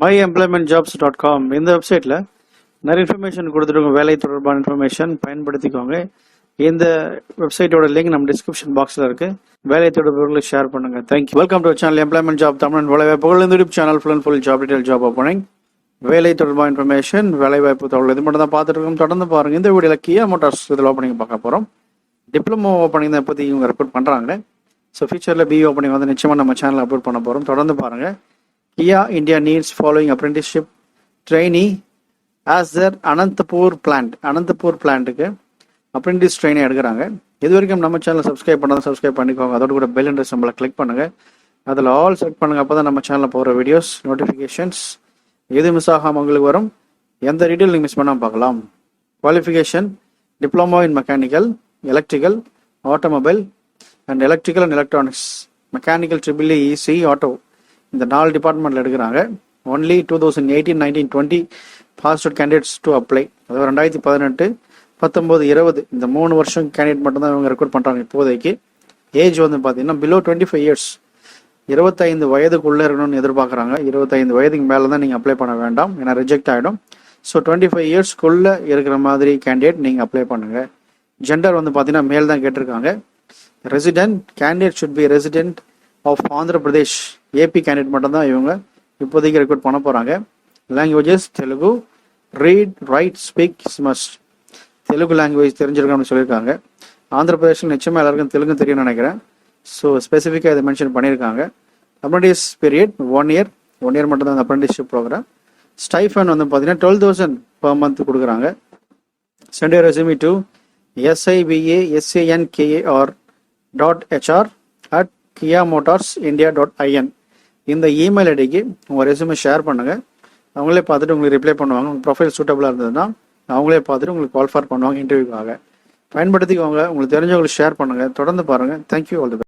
My employment jobs dot com இந்த வெப்சைட்டில் நிறைய இன்ஃபர்மேஷன் கொடுத்துருக்கோம். வேலை தொடர்பான இன்ஃபர்மேஷன் பயன்படுத்திக்கோங்க. இந்த வெப்சைட்டோட லிங்க் நம்ம டிஸ்கிரிப்ஷன் பாக்ஸில் இருக்குது வேலை தொடர்புகளை ஷேர் பண்ணுங்க. Thank you welcome to channel employment job Tamil வேலைவாய்ப்புகள். இந்த YouTube channel full and full job detail job opening வேலை தொடர்பான இன்ஃபர்மேஷன் வேலைவாய்ப்பு தகவல் இது மட்டும் தான் பார்த்துட்டு இருக்கோம். தொடர்ந்து பாருங்கள் இந்த வீடியோவில் கியா மோட்டார்ஸ் இதில் ஓப்பனிங் பார்க்க போகிறோம் டிப்ளமோ ஓப்பனிங் தான் பற்றி இவங்க ரெப்போர்ட் பண்ணுறாங்க ஸோ ஃபியூச்சரில் பிஇ ஓப்பனிங் வந்து நிச்சயமாக நம்ம சேனல் அப்லோட் பண்ண போகிறோம் தொடர்ந்து பாருங்க. Kia India needs following apprenticeship trainee as தர் அனந்தபூர் plant. அனந்தபூர் பிளான்ட்டுக்கு அப்ரெண்டிஸ் ட்ரெயினை எடுக்கிறாங்க. இது வரைக்கும் நம்ம சேனலை சப்ஸ்கிரைப் பண்ணால் சப்ஸ்கிரைப் பண்ணிக்கோங்க. அதோட கூட பெல் என்ற சிம்பிளை கிளிக் பண்ணுங்கள் அதில் ஆல் செக் பண்ணுங்கள் அப்போ தான் நம்ம சேனலில் போகிற வீடியோஸ் நோட்டிஃபிகேஷன்ஸ் எது மிஸ் ஆகாமல் உங்களுக்கு வரும் எந்த டீட்டெயில் நீங்கள் மிஸ் பண்ணாமல் பார்க்கலாம். Qualification diploma in mechanical electrical automobile and electrical and electronics mechanical triple EC auto இந்த நாலு டிபார்ட்மெண்ட்டில் எடுக்கிறாங்க. Only two thousand eighteen nineteen twenty passed candidates to apply அதாவது ரெண்டாயிரத்தி பதினெட்டு பத்தொம்போது இருபது இந்த மூணு வருஷம் கேண்டிடேட் மட்டும்தான் இவங்க ரெக்ரூட் பண்ணுறாங்க இப்போதைக்கு. ஏஜ் வந்து பார்த்தீங்கன்னா பிலோ டுவெண்ட்டி ஃபைவ் இயர்ஸ் இருபத்தைந்து வயதுக்குள்ளே இருக்கணும்னு எதிர்பார்க்குறாங்க. இருபத்தைந்து வயதுக்கு மேலே தான் நீங்கள் அப்ளை பண்ண வேண்டாம். ஏன்னா ரிஜெக்ட் ஆகிடும் ஸோ டுவெண்ட்டி ஃபைவ் இயர்ஸ்க்குள்ளே இருக்கிற மாதிரி கேண்டிடேட் நீங்கள் அப்ளை பண்ணுங்கள் ஜெண்டர் வந்து பார்த்தீங்கன்னா மேல் தான் கேட்டிருக்காங்க. Resident candidate should be resident of Andhra Pradesh AP candidate மட்டும்தான் இவங்க இப்போதைக்கு ரெக்ரூட் பண்ண போகிறாங்க languages Telugu read write speak must Telugu language தெரிஞ்சிருக்கணும்னு சொல்லியிருக்காங்க. ஆந்திர பிரதேஷில் நிச்சயமாக எல்லாருக்கும் தெலுங்கு தெரியும்னு நினைக்கிறேன். ஸோ ஸ்பெசிஃபிக்காக இதை மென்ஷன் பண்ணியிருக்காங்க. Apprentice period one year one year மட்டும் தான் அந்த அப்ரண்டிஸ்ஷிப் ப்ரோக்ராம் ஸ்டைஃபன் வந்து பார்த்தீங்கன்னா டுவெல் தௌசண்ட் பர் மந்த் கொடுக்குறாங்க. Send resume to SIPA SANKAR dot HR at Kia Motors India dot IN இந்த இமெயில் ஐடிக்கு உங்கள் ரெசுமே ஷேர் பண்ணுங்கள் அவங்களே பார்த்துட்டு உங்களுக்கு ரிப்ளை பண்ணுவாங்க. உங்கள் ப்ரொஃபைல் சூட்டபுளாக இருந்ததுன்னா அவங்களே பார்த்துட்டு உங்களுக்கு கால் பண்ணுவாங்க இன்டர்வியூக்காக பயன்படுத்திக்கோங்க. உங்களுக்கு தெரிஞ்சவங்களுக்கு ஷேர் பண்ணுங்கள் தொடர்ந்து பாருங்கள் தேங்க்யூ ஆல் தி